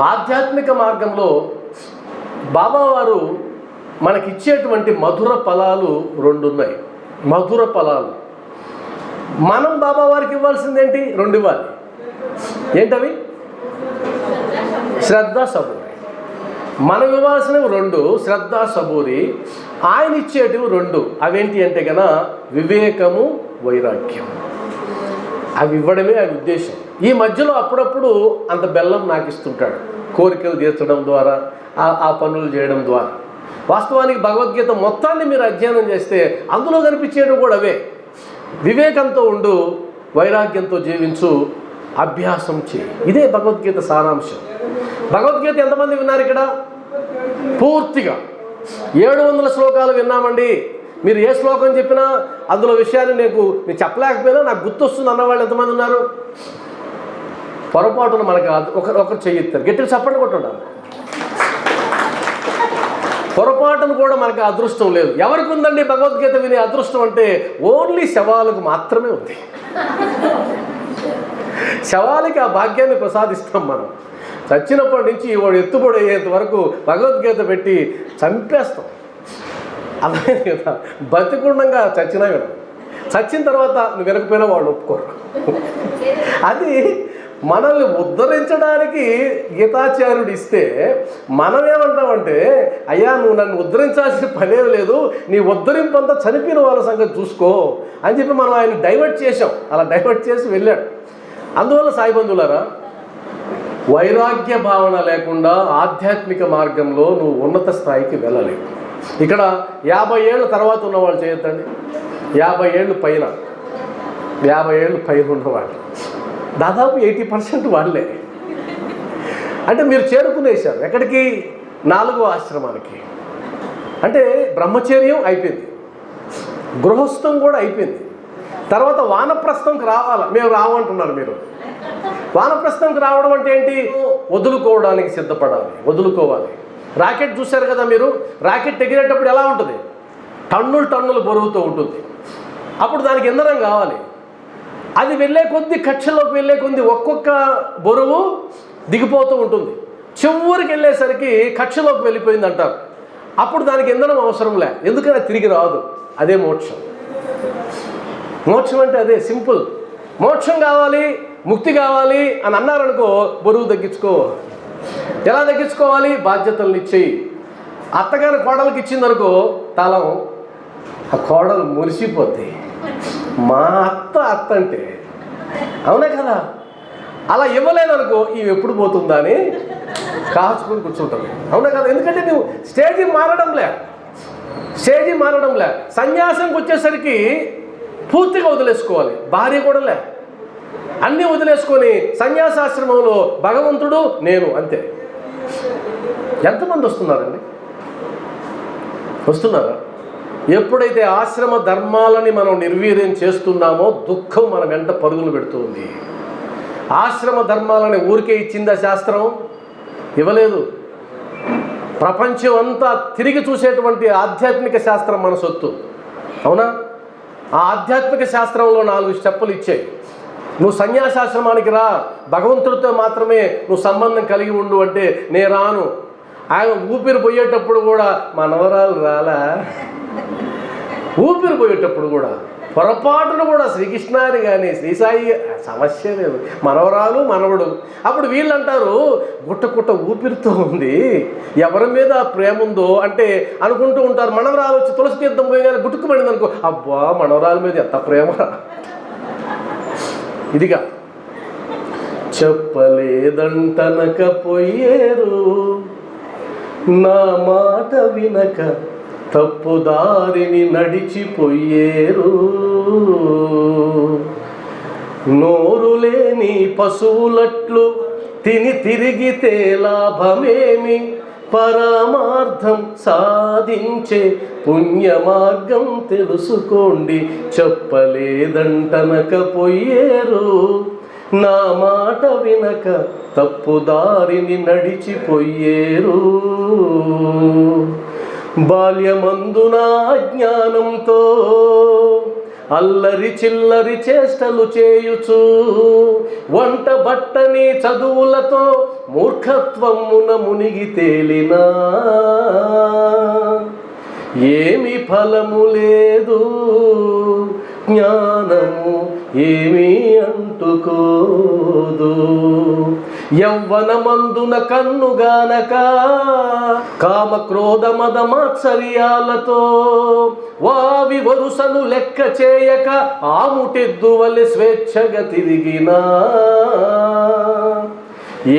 ఆధ్యాత్మిక మార్గంలో బాబావారు మనకిచ్చేటువంటి మధుర ఫలాలు రెండు ఉన్నాయి మధుర ఫలాలు. మనం బాబావారికి ఇవ్వాల్సిందేంటి? రెండు ఇవ్వాలి. ఏంటవి? శ్రద్ధ సబూరి. మనం ఇవ్వాల్సినవి రెండు శ్రద్ధ సబూరి. ఆయన ఇచ్చేటివి రెండు. అవేంటి అంటే గన వివేకము వైరాగ్యం అవి ఇవ్వడమే ఆయన ఉద్దేశం. ఈ మధ్యలో అప్పుడప్పుడు అంత బెల్లం నాకు ఇస్తుంటాడు కోరికలు తీర్చడం ద్వారా ఆ- పనులు చేయడం ద్వారా. వాస్తవానికి భగవద్గీత మొత్తాన్ని మీరు అధ్యయనం చేస్తే అందులో కనిపించేవి కూడా అవే. వివేకంతో ఉండు వైరాగ్యంతో జీవించు అభ్యాసం చేయి. ఇదే భగవద్గీత సారాంశం. భగవద్గీత ఎంతమంది విన్నారు ఇక్కడ? పూర్తిగా. ఏడు వందల శ్లోకాలు విన్నామండి. మీరు ఏ శ్లోకం చెప్పినా అందులో విషయాన్ని నీకు నేను చెప్పలేకపోయినా నాకు గుర్తొస్తుంది అన్నవాళ్ళు ఎంతమంది ఉన్నారు? పొరపాటున మనకు ఒకరు ఒకరు చెయ్యిస్తారు గట్టిగా చప్పట్లు కొట్టుండాలి పొరపాటును కూడా మనకు అదృష్టం లేదు. ఎవరికి ఉందండి భగవద్గీత వినే అదృష్టం అంటే ఓన్లీ శవాలకు మాత్రమే ఉంది. శవాలకి ఆ భాగ్యాన్ని ప్రసాదిస్తాం మనం. చచ్చినప్పటి నుంచి వాడు ఎత్తుబడి అయ్యేంత వరకు భగవద్గీత పెట్టి చంపేస్తాం. అదే కదా. బతికుండంగా చచ్చినా వినం చచ్చిన తర్వాత నువ్వు వినకపోయినా వాళ్ళు ఒప్పుకోరు. అది మనల్ని ఉద్ధరించడానికి గీతాచార్యుడు ఇస్తే మనం ఏమంటామంటే అయ్యా నువ్వు నన్ను ఉద్ధరించాల్సిన పనేం లేదు నీ ఉద్ధరింపంతా చనిపోయిన వాళ్ళ సంగతి చూసుకో అని చెప్పి మనం ఆయన డైవర్ట్ చేసాం అలా డైవర్ట్ చేసి వెళ్ళాడు. అందువల్ల సాయి బంధువులారా వైరాగ్య భావన లేకుండా ఆధ్యాత్మిక మార్గంలో నువ్వు ఉన్నత స్థాయికి వెళ్ళలేవు ఇక్కడ యాభై ఏళ్ళ తర్వాత ఉన్నవాళ్ళు చేయొద్దండి. యాభై ఏళ్ళు పైన. యాభై ఏళ్ళు పైన ఉన్నవాళ్ళు. దాదాపు ఎయిటీ పర్సెంట్ వాళ్ళే. అంటే మీరు చేరుకునేశారు. ఎక్కడికి? నాలుగో ఆశ్రమానికి. అంటే బ్రహ్మచర్యం అయిపోయింది. గృహస్థం కూడా అయిపోయింది. తర్వాత వానప్రస్థంకి రావాలి? మేము రావంటున్నారు మీరు. వానప్రస్థంకి రావడం అంటే ఏంటి? వదులుకోవడానికి సిద్ధపడాలి. వదులుకోవాలి. రాకెట్ చూశారు కదా మీరు? రాకెట్ ఎగిరేటప్పుడు ఎలా ఉంటుంది? టన్నులు టన్నులు బరువుతో ఉంటుంది. అప్పుడు దానికి ఇంధనం కావాలి. అది వెళ్ళే కొద్ది కక్షలోకి వెళ్ళే కొద్ది ఒక్కొక్క బరువు దిగిపోతూ ఉంటుంది. చివరికి వెళ్ళేసరికి కక్షలోకి వెళ్ళిపోయింది అంటారు అప్పుడు దానికి ఇంధనం అవసరం లే. ఎందుకని తిరిగి రాదు. అదే మోక్షం. మోక్షం అంటే అదే సింపుల్. మోక్షం కావాలి ముక్తి కావాలి అని అన్నారనుకో బరువు తగ్గించుకో. ఎలా తగ్గించుకోవాలి? బాధ్యతలను ఇచ్చేయి. అత్తగారి కోడలకి ఇచ్చిందనుకో తలం ఆ కోడలు మురిసిపోతాయి మా అత్త అత్త అంటే అవునా కదా? అలా ఇవ్వలేదనుకో ఇవి ఎప్పుడు పోతుందా అని కాచుకొని కూర్చుంటాం అవునా కదా? ఎందుకంటే నువ్వు స్టేజీ మారడంలే స్టేజీ మారడంలే సన్యాసంకి వచ్చేసరికి పూర్తిగా వదిలేసుకోవాలి. భార్య కూడా లే. అన్నీ వదిలేసుకొని సన్యాసాశ్రమంలో భగవంతుడు నేను అంతే. ఎంతమంది వస్తున్నారండి? వస్తున్నారా? ఎప్పుడైతే ఆశ్రమ ధర్మాలని మనం నిర్వీర్యం చేస్తున్నామో దుఃఖం మన వెంట పరుగులు పెడుతుంది. ఆశ్రమ ధర్మాలని ఊరికే ఇచ్చిందా శాస్త్రం? ఇవ్వలేదు. ప్రపంచం అంతా తిరిగి చూసేటువంటి ఆధ్యాత్మిక శాస్త్రం మన సొత్తు. అవునా? ఆ ఆధ్యాత్మిక శాస్త్రంలో నాలుగు స్టెప్పులు ఇచ్చాయి. నువ్వు సన్యాసాశ్రమానికి రా. భగవంతుడితో మాత్రమే నువ్వు సంబంధం కలిగి ఉండు అంటే నే రాను. ఆయన ఊపిరి పోయేటప్పుడు కూడా మనవరాలు రాలా? ఊపిరి పోయేటప్పుడు కూడా పొరపాటును కూడా శ్రీకృష్ణాని కానీ శ్రీసాయి సమస్య లేదు. మనవరాలు మనవడు. అప్పుడు వీళ్ళు అంటారు గుట్ట గుట్ట ఊపిరితో ఉంది. ఎవరి మీద ప్రేమ ఉందో? అంటే అనుకుంటూ ఉంటారు. మనవరాలు వచ్చి తులసి తీర్థం పోయగానే గుట్టుకుపడింది అనుకో అబ్బా మనవరాల మీద ఎంత ప్రేమ ఇదిగా చెప్పలేదంటనకపోయేరు. నా మాట వినక తప్పుదారిని నడిచిపోయేరు. నోరు లేని పశువులట్లు తిని తిరిగితే లాభమేమి? పరమార్థం సాధించే పుణ్య మార్గం తెలుసుకోండి చెప్పలేదంటనకపోయేరు. నా మాట వినక తప్పుదారిని నడిచిపోయేరు. బాల్యమందున జ్ఞానంతో అల్లరి చిల్లరి చేష్టలు చేయుచు వంట బట్టని చదువులతో మూర్ఖత్వమున మునిగి తేలినా. ఏమి ఫలము లేదు జ్ఞానము ఏమీ అంటుకోదు యవ్వనమందున కన్నుగానక కామ క్రోధ మద మాత్సర్యాలతో వావి వరుసను లెక్క చేయక ఆముటెద్దువలె స్వేచ్ఛగా తిరిగినా.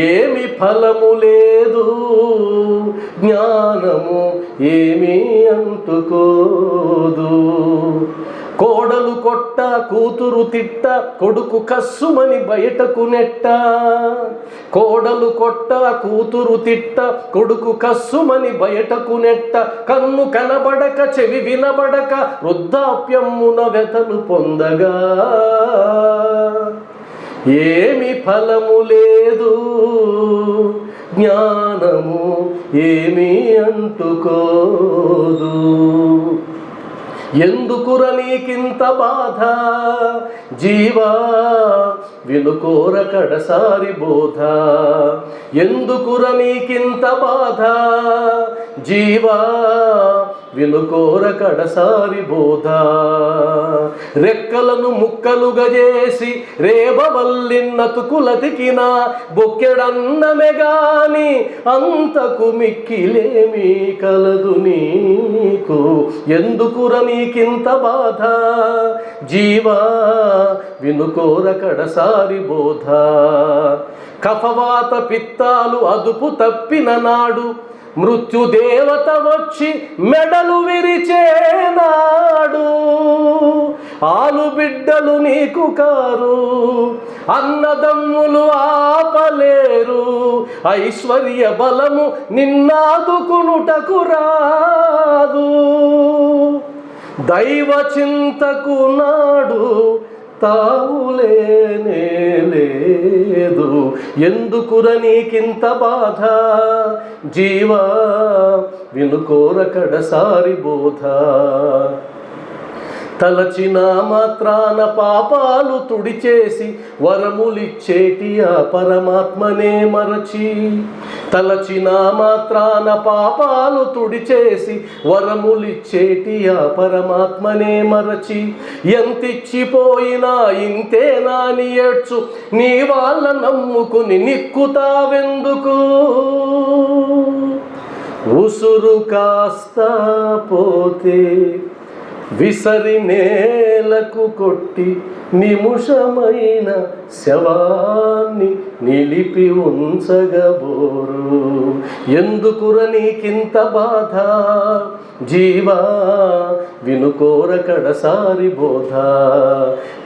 ఏమి ఫలము లేదు జ్ఞానము ఏమీ అంటుకోదు. కోడలు కొట్ట కూతురు తిట్ట కొడుకు కస్సుమని బయటకు నెట్ట. కోడలు కొట్ట కూతురు తిట్ట కొడుకు కస్సుమని బయటకు నెట్ట. కన్ను కనబడక చెవి వినబడక వృద్ధాప్యమున వెతలు పొందగా. ఏమి ఫలము లేదు జ్ఞానము ఏమీ అంటుకోదు ఎందుకుర నీకింత బాధ? జీవా వినుకోర కడసారి బోధ. ఎందుకుర నీకింత బాధ? జీవా వినుకోర కడసారి బోధ. రెక్కలను ముక్కలుగా చేసి రేబవల్లిన్నతుకులతికిన బొక్కెడన్నమే గాని అంతకు మిక్కిలేమి కలదు నీకు. ఎందుకుర నీకింత బాధ? జీవా వినుకోర కడసారి బోధ. కఫవాత పిత్తాలు అదుపు తప్పిన నాడు మృత్యుదేవత వచ్చి మెడలు విరిచేనాడు. ఆలు బిడ్డలు నీకు కారు అన్నదమ్ములు ఆపలేరు. ఐశ్వర్య బలము నిన్నాదుకునుటకు రాదు. దైవ చింతకు నాడు తావులేనే లేదు. ఎందుకుర నీకింత బాధ? జీవా వినుకోర కడసారి బోధ. తలచిన మాత్రాన పాపాలు తుడిచేసి వరములిచ్చేటి ఆ పరమాత్మనే మరచి. తలచిన మాత్రాన పాపాలు తుడిచేసి వరములిచ్చేటి ఆ పరమాత్మనే మరచి. ఎంతిచ్చిపోయినా ఇంతేనా అని ఏడ్చు నీ వాళ్ళ నమ్ముకుని నిక్కుతావెందుకు? ఉసురు కాస్త పోతే విసరి నేలకు కొట్టి నిముషమైన శవాన్ని నిలిపి ఉంచగబోరు. ఎందుకుర నీకింత బాధ? జీవా వినుకోర కడసారి బోధ.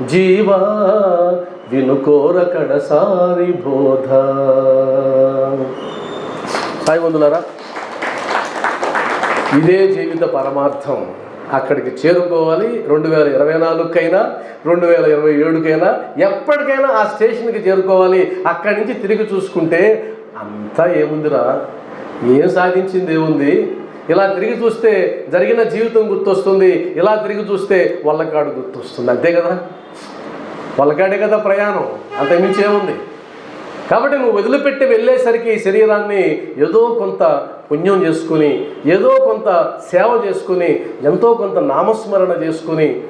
జీవా వినుకోర కడసారి బోధ. సాయి వందులరా ఇదే జీవిత పరమార్థం. అక్కడికి చేరుకోవాలి. రెండు వేల ఇరవై నాలుగుకైనా రెండు వేల ఇరవై ఏడుకైనా ఎప్పటికైనా ఆ స్టేషన్కి చేరుకోవాలి. అక్కడి నుంచి తిరిగి చూసుకుంటే అంతా ఏముందిరా? ఏం సాధించింది ఏముంది ఇలా తిరిగి చూస్తే జరిగిన జీవితం గుర్తొస్తుంది. ఇలా తిరిగి చూస్తే వల్లకాడు గుర్తొస్తుంది. అంతే కదా వల్లకాడే కదా ప్రయాణం. అంతకుమించి ఏముంది? కాబట్టి నువ్వు వదిలిపెట్టి వెళ్ళేసరికి ఈ శరీరాన్ని ఏదో కొంత పుణ్యం చేసుకుని ఏదో కొంత సేవ చేసుకుని ఎంతో కొంత నామస్మరణ చేసుకుని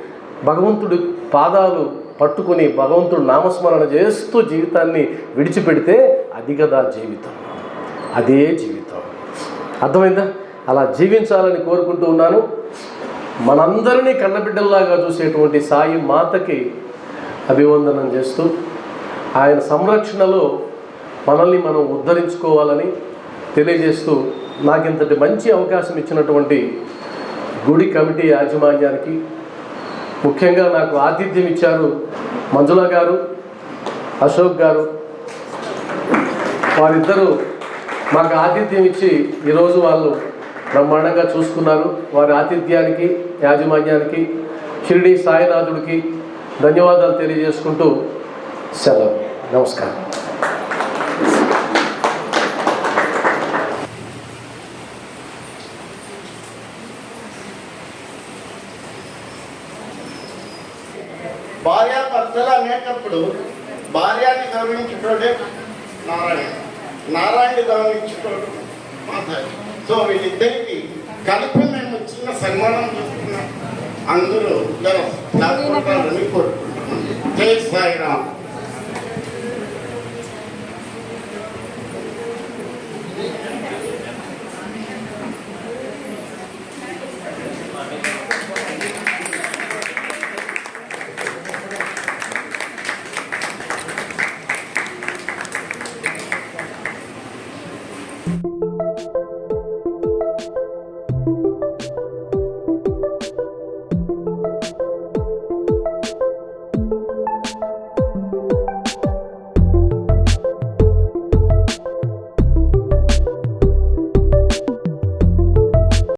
భగవంతుడి పాదాలు పట్టుకుని భగవంతుడు నామస్మరణ చేస్తూ జీవితాన్ని విడిచిపెడితే అది కదా జీవితం. అదే జీవితం. అర్థమైందా? అలా జీవించాలని కోరుకుంటూ ఉన్నాను. మనందరినీ కన్నబిడ్డల్లాగా చూసేటువంటి సాయి మాతకి అభివందనం చేస్తూ ఆయన సంరక్షణలో మనల్ని మనం ఉద్ధరించుకోవాలని తెలియజేస్తూ నాకు ఇంతటి మంచి అవకాశం ఇచ్చినటువంటి గుడి కమిటీ యాజమాన్యానికి ముఖ్యంగా నాకు ఆతిథ్యం ఇచ్చారు మంజుల గారు అశోక్ గారు. వారిద్దరూ మాకు ఆతిథ్యం ఇచ్చి ఈరోజు వాళ్ళు బ్రహ్మాండంగా చూసుకున్నారు. వారి ఆతిథ్యానికి యాజమాన్యానికి షిరిడి సాయినాథుడికి ధన్యవాదాలు తెలియజేసుకుంటూ సెలవు. నమస్కారం. భర్తలు అనేటప్పుడు భార్యని గౌరవించేటోడే నారాయణ. నారాయణ గౌరవించేటోడు మాధవి. సో వీళ్ళిద్దరికి కలిపి మేము చిన్న సన్మానం చేస్తున్నాం అందరూ you